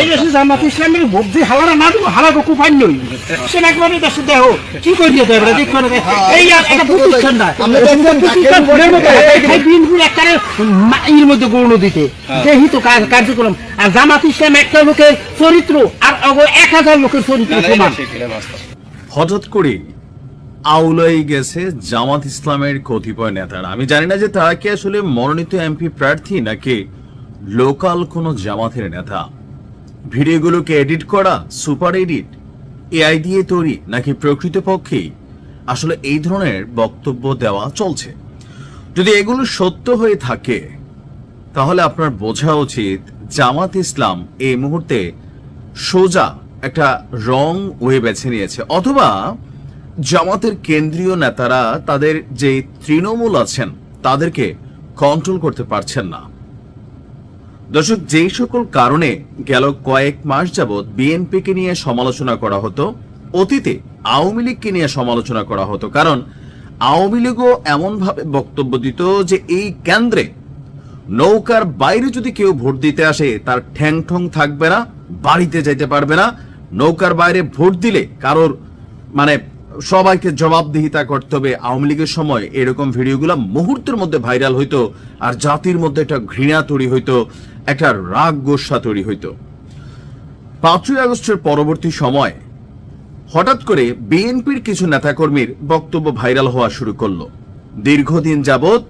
এই দেশে জামাত ইসলামের ভোট দিয়ে হালারা না দেবো হালাকে কুপাই নই। সে একবারে দেশে দেহ কি করিয়ে দেয় এবারে দেখ করে এই একটা প্রতিষ্ঠান না প্রতিষ্ঠান ভোটের মতো এই বিএনপির একবারে এর মধ্যে গৌণ দিতে। যেই তো কার্যক্রম। আর জামাত ইসলাম একটা লোকের চরিত্র আর এক হাজার লোকের চরিত্র সমান। হঠাৎ করে আউলাই গেছে জামাত ইসলামের কতিপয় নেতারা। আমি জানি না যে তারা কি আসলে মনোনীত এমপি প্রার্থী নাকি লোকাল কোনো জামাতের নেতা। ভিডিওগুলোকে এডিট করা, সুপার এডিট, এআই দিয়ে তৈরি নাকি প্রকৃতপক্ষেই আসলে এই ধরনের বক্তব্য দেওয়া চলছে? যদি এগুলো সত্য হয়ে থাকে, তাহলে আপনার বোঝা উচিত জামাত ইসলাম এই মুহূর্তে সোজা একটা রং ওয়ে বেছে নিয়েছে। অথবা জামাতের কেন্দ্রীয় নেতারা তাদের যে তৃণমূল আছেন, তাদেরকে কন্ট্রোল করতে পারছেন না। দর্শক, যেই সকল কারণে গেল কয়েক মাস যাবৎ বিএনপিকে নিয়ে সমালোচনা করা হতো, অতীতে আওয়ামী লীগকে নিয়ে সমালোচনা করা হতো। কারণ আওয়ামী লীগও এমনভাবে বক্তব্য দিত যে এই কেন্দ্রে নৌকার বাইরে যদি কেউ ভোট দিতে আসে, তার ঠ্যাং ঠং থাকবে না, বাড়িতে যাইতে পারবে না। নৌকার বাইরে ভোট দিলে কারোর মানে সবাইকে জবাবদিহিতা করতে হবে। আওয়ামী লীগের সময় এরকম ভিডিওগুলো মুহূর্তের মধ্যে ভাইরাল হইতো আর জাতির মধ্যে একটা ঘৃণা তৈরি হইতো, একটা রাগ গোসা তৈরি হইতো। পাঁচই আগস্টের পরবর্তী সময় হঠাৎ করে বিএনপির কিছু নেতাকর্মীর বক্তব্য ভাইরাল হওয়া শুরু করল। দীর্ঘদিন যাবৎ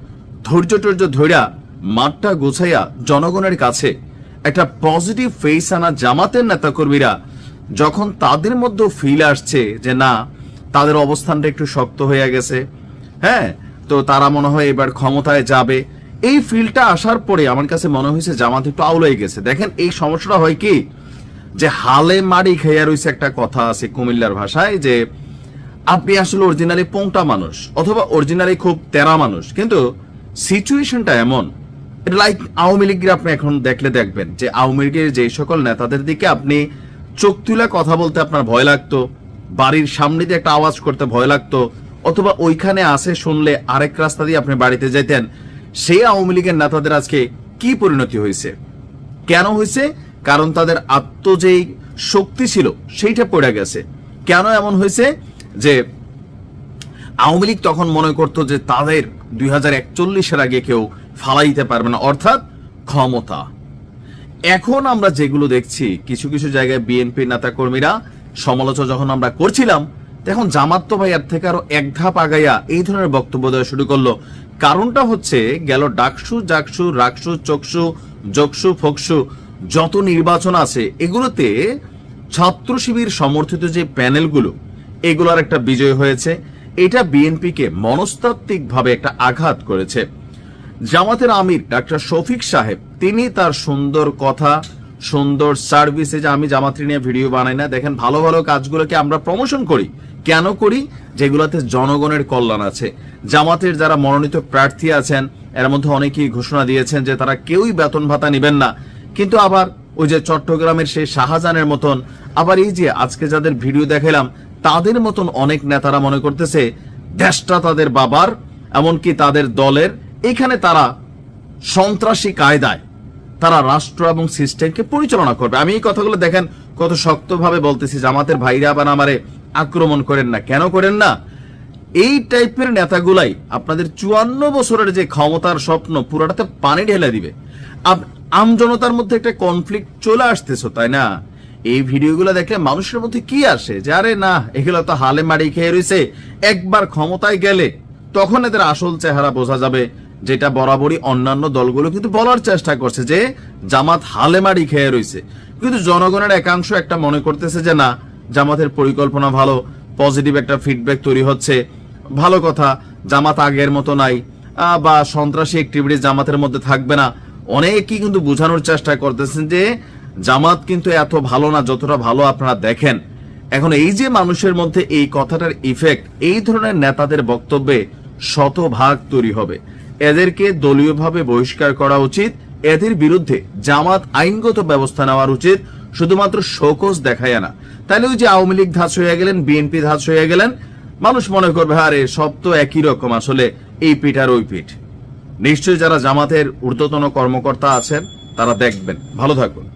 ধৈর্য টর্য ধৈর্যা মাঠটা গোছাইয়া জনগণের কাছে একটা পজিটিভ ফেস আনা জামাতের নেতাকর্মীরা যখন তাদের মধ্যে ফিল আসছে যে না তাদের অবস্থানটা একটু শক্ত হয়ে গেছে। হ্যাঁ তো তারা মনে হয় এবার ক্ষমতায় যাবে। এই ফিলটা আসার পরে আমার কাছে মনে হয়েছে জামাত একটু আউলাই গেছে। দেখেন, এই সমস্যাটা হয় কি? যে হালে মারি খেয়া রয়েছে একটা কথা আছে কুমিল্লার ভাষায় যে, আপনি আসলে অরিজিনালি পোংটা মানুষ অথবা অরিজিনালি খুব তেরা মানুষ। কিন্তু সিচুয়েশনটা এমন। লাইক আওয়ামী লীগের আপনি এখন দেখলে দেখবেন যে আওয়ামী লীগের যে সকল নেতাদের দিকে আপনি চোখ তুলে কথা বলতে আপনার ভয় লাগতো। বাড়ির সামনে দিয়ে একটা আওয়াজ করতে ভয় লাগতো, অথবা ওইখানে আসে শুনলে আরেক রাস্তা দিয়ে আপনি বাড়িতে যেতেন সেই আওয়ামী লীগের নেতাদের আজকে কি পরিণতি হয়েছে? কেন হয়েছে? কারণ তাদের আত্ম যেই শক্তি ছিল, সেইটা পড়ে গেছে। কেন এমন হয়েছে? যে আওয়ামী লীগ তখন মনে করতো যে তাদের দুই হাজার একচল্লিশের আগে কেউ ফালাইতে পারবে না, অর্থাৎ ক্ষমতা। এখন আমরা যেগুলো দেখছি, কিছু কিছু জায়গায় বিএনপি নেতা কর্মীরা সমালোচনা যখন আমরা করছিলাম, তখন জামাত তো ভাই এর থেকে আরও এক ধাপ আগাইয়া এই ধরনের বক্তব্য দেওয়া শুরু করল। কারণটা হচ্ছে, গেল ডাকসু, জাকসু, রাকসু, চকসু জকসু ফকসু, যত নির্বাচন আছে, এগুলোতে ছাত্র শিবির সমর্থিত যে প্যানেলগুলো, এগুলোর একটা বিজয় হয়েছে। এটা বিএনপিকে মনস্তাত্ত্বিকভাবে একটা আঘাত করেছে। জামাতের আমির ডাক্তার শফিক সাহেব, তিনি তার সুন্দর কথা সুন্দর সার্ভিসে যে আমি জামাত্রী নিয়ে ভিডিও বানাই না, দেখেন ভালো ভালো কাজগুলোকে আমরা প্রমোশন করি। কেন করি? যেগুলোতে জনগণের কল্যাণ আছে। জামাতের যারা মনোনীত প্রার্থী আছেন, এর মধ্যে অনেকেই ঘোষণা দিয়েছেন যে তারা কেউই বেতন ভাতা নেবেন না। কিন্তু আবার ওই যে চট্টগ্রামের সেই শাহজাহানের মতন, আবার এই যে আজকে যাদের ভিডিও দেখালাম তাদের মতন অনেক নেতারা মনে করতেছে, দেশটা তাদের বাবার, এমনকি তাদের দলের। এখানে তারা সন্ত্রাসী কায়দায় তারা রাষ্ট্র এবং সিস্টেমকে পরিচালনা করবে। আমি এই কথাগুলো দেখেন কত শক্তভাবে বলতেছি, জামাতের ভাইরা আবার আমারে আক্রমণ করেন না। কেন করেন না? এই টাইপের নেতাগুলাই আপনাদের চুয়ান্ন বছরের যে ক্ষমতার স্বপ্ন, পুরোটাতে পানি ঢেলে দিবে। আমজনতার মধ্যে একটা কনফ্লিক্ট চলে আসতেছো, তাই না? এই ভিডিওগুলো দেখলে মানুষের মধ্যে কি আসে? যে আরে না, এগুলো তো হালে মারি খেয়ে রয়েছে একবার ক্ষমতায় গেলে তখন এদের আসল চেহারা বোঝা যাবে। যেটা বরাবরই অন্যান্য দলগুলো কিন্তু বলার চেষ্টা করছে যে জামাত হালে মারি খেয়ে রয়েছে। কিন্তু জনগণের একাংশ একটা মনে করতেছে যে না, জামাতের পরিকল্পনা ভালো পজিটিভ একটা ফিডব্যাক তৈরি হচ্ছে। ভালো কথা, জামাত আগের মতো নাই বা সন্ত্রাসী অ্যাক্টিভিটিস জামাতের মধ্যে থাকবে না। অনেকেই কিন্তু বোঝানোর চেষ্টা করতেছেন যে জামাত কিন্তু এত ভালো না, যতটা ভালো আপনারা দেখেন। এখন এই যে মানুষের মধ্যে এই কথাটার ইফেক্ট এই ধরনের নেতাদের বক্তব্যে শতভাগ তৈরি হবে। এদেরকে দলীয়ভাবে বহিষ্কার করা উচিত। এদের বিরুদ্ধে জামাত আইনগত ব্যবস্থা নেওয়ার উচিত। শুধুমাত্র শোকজ দেখায় না। তাহলে ওই যে আওয়ামী লীগ ধাঁচ হয়ে গেলেন, বিএনপি ধাঁচ হয়ে গেলেন, মানুষ মনে করবে, আরে, সব তো একই রকম আসলে, এই পিঠ আর ওই পিঠ। নিশ্চয়ই যারা জামাতের ঊর্ধ্বতন কর্মকর্তা আছেন, তারা দেখবেন। ভালো থাকুন।